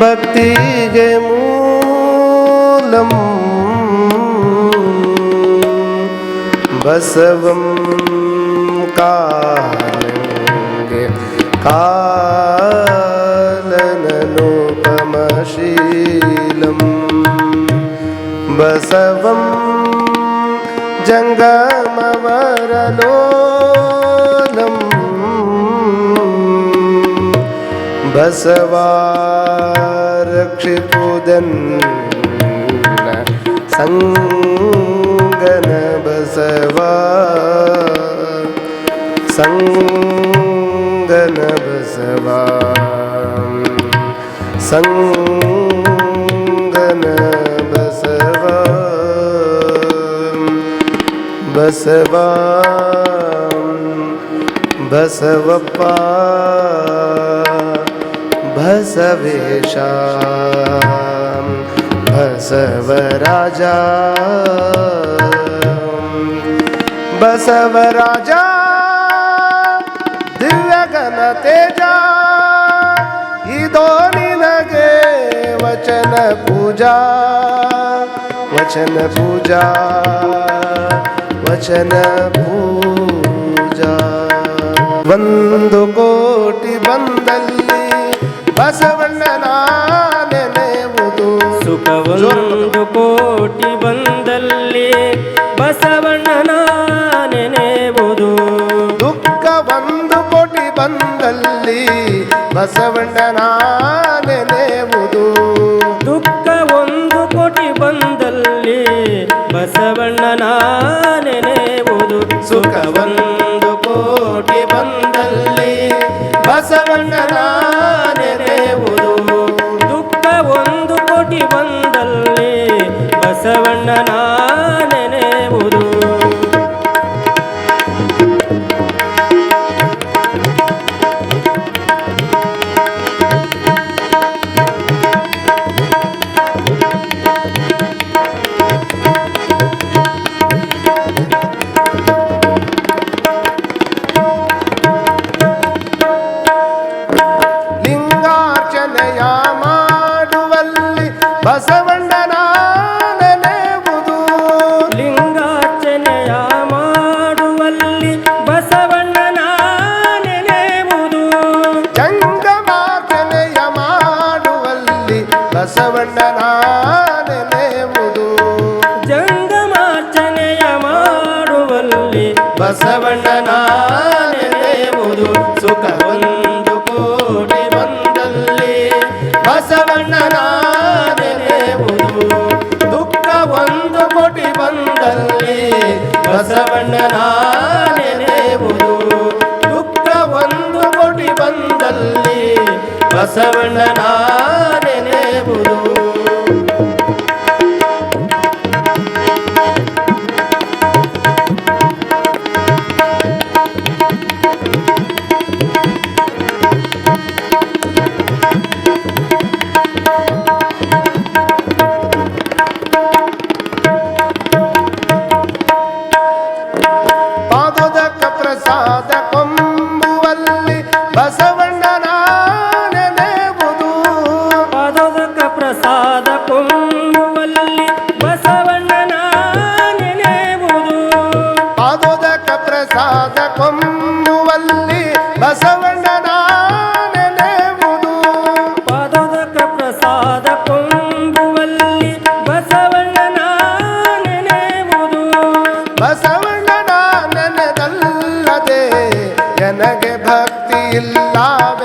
ഭക്തിയെ മൂലം ബസവം കാലങ്കെ കാലനോപമശീലം ബസവം ജംഗമവരലോ बसवा रक्षिपूजन् सङ्गन बसवा सङ्गन बसवा सङ्गन बसवा बसवा बसवपा बसव राजा। बसव राजा। दिव्य गण तेजा। दोनि नगे वचन पूजा। वचन पूजा। वचन पूजा। बंद कोटि वन्दल् ಬಸವಣ್ಣನ ನೆನೆಯುವುದು ಸುಖವೊಂದು ಕೋಟಿ ಬಂದಲ್ಲಿ ಬಸವಣ್ಣನ ನೆನೆಯುವುದು ದುಃಖ ಒಂದು ಕೋಟಿ ಬಂದಲ್ಲಿ ಬಸವಣ್ಣನ ನೆನೆಯುವುದು ದುಃಖ ಒಂದು ಕೋಟಿ ಬಂದಲ್ಲಿ ಬಸವಣ್ಣನ ನೆನೆಯುವುದು ಸುಖವೊಂದು ಕೋಟಿ ಬಂದಲ್ಲಿ ಬಸವಣ್ಣನ சரவணனா ಬಸವಣ್ಣನ ನೆನೆಯುವುದು ಜಂಗಮಾರ್ಚನೆಯ ಮಾಡುವಲ್ಲಿ ಬಸವಣ್ಣನ ಸುಖ ಒಂದು ಕೋಟಿ ಬಂದಲ್ಲಿ ಬಸವಣ್ಣನ ನೆನೆಯುವುದು ದುಃಖ ಒಂದು ಕೋಟಿ ಬಂದಲ್ಲಿ ಬಸವಣ್ಣನ ನೆನೆಯುವುದು ದುಃಖ ಒಂದು ಕೋಟಿ ಬಂದಲ್ಲಿ ಬಸವಣ್ಣನ ನನಗೆ ಭಕ್ತಿ ಇಲ್ಲವೆಂದು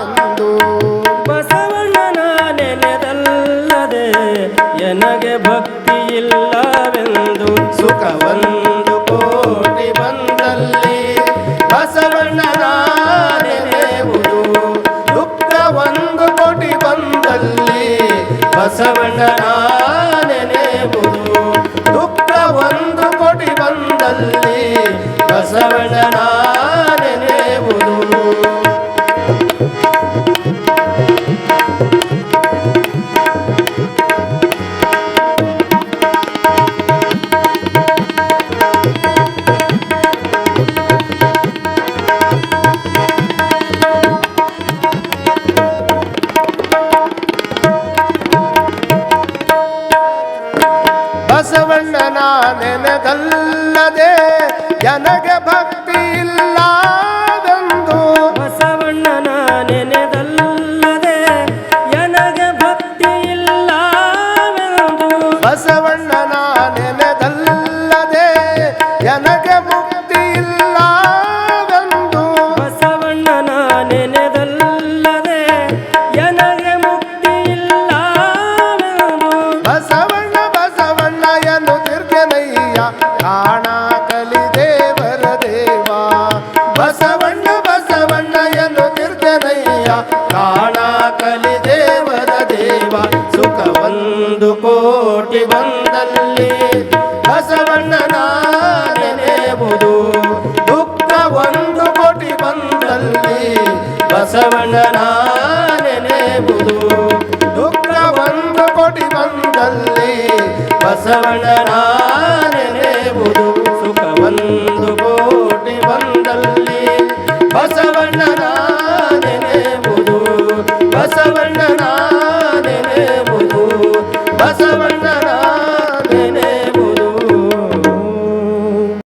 ನೆನೆದಲ್ಲದೆ ಜನಗೆ ಭಕ್ತಿ ಇಲ್ಲವೆಂದು. ಬಸವಣ್ಣನ ನೆನೆದಲ್ಲದೆ ಜನಗೆ ಭಕ್ತಿ ಇಲ್ಲವೆಂದು. ಬಸವಣ್ಣನ ನೆನೆದಲ್ಲದೆ ನನಗೆ ಸುಖ ಒಂದು ಕೋಟಿ ಬಂದಲ್ಲಿ ಬಸವಣ್ಣನ ನೆನೆಯುವುದು ದುಃಖ ಒಂದು ಕೋಟಿ ಬಂದಲ್ಲಿ ಬಸವಣ್ಣನ ನೆನೆಯುವುದು ದುಃಖ ಒಂದು ಕೋಟಿ ಬಂದಲ್ಲಿ ಬಸವಣ್ಣನ ನೆನೆಯುವುದು